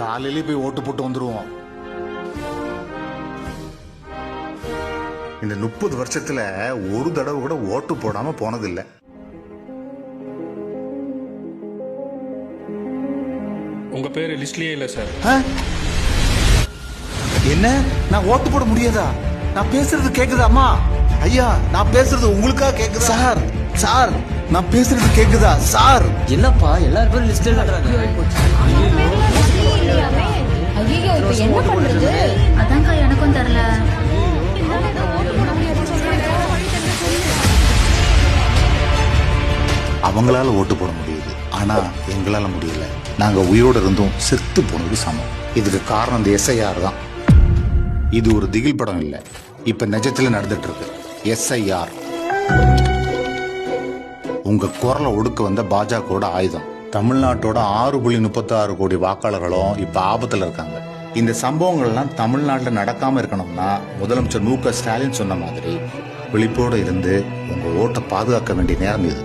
காலையிலே போய் ஓட்டு போட்டு வந்துருவோம். இந்த முப்பது வருஷத்துல ஒரு தடவை கூட ஓட்டு போடாம போனதில்லை. உங்க பேர் லிஸ்ட்லயே இல்ல சார். ஆ? என்ன? நான் ஓட்டு போட முடியாதா? நான் பேசுறது கேக்குதா அம்மா ஐயா நான் பேசுறது உங்களுக்கா கேக்குதா? Sir sir. நான் பேசுறது கேக்குதா? சார். என்னப்பா எல்லாரும் பேரும் லிஸ்ட் அவங்களால ஓட்டு போட முடியுது. ஆனா எங்களால முடியல. நாங்க உயிரோடு இருந்தும் செத்து போனது சமம். இதுக்கு காரணம் இந்த எஸ்ஐஆர் தான். இது ஒரு திகில் படம் இல்லை. இப்ப நிஜத்துல நடந்துட்டு இருக்கு எஸ்ஐஆர் உங்க குரலை ஒடுக்க வந்த பாஜகவோட ஆயுதம். தமிழ்நாட்டோட ஆறு புள்ளி முப்பத்தி ஆறு கோடி வாக்காளர்களும் இப்ப ஆபத்துல இருக்காங்க. இந்த சம்பவங்கள்லாம் தமிழ்நாட்டில் நடக்காம இருக்கணும்னா முதலமைச்சர் மு க ஸ்டாலின் சொன்ன மாதிரி விழிப்போடு இருந்து உங்க ஓட்டை பாதுகாக்க வேண்டிய நேரம் இது.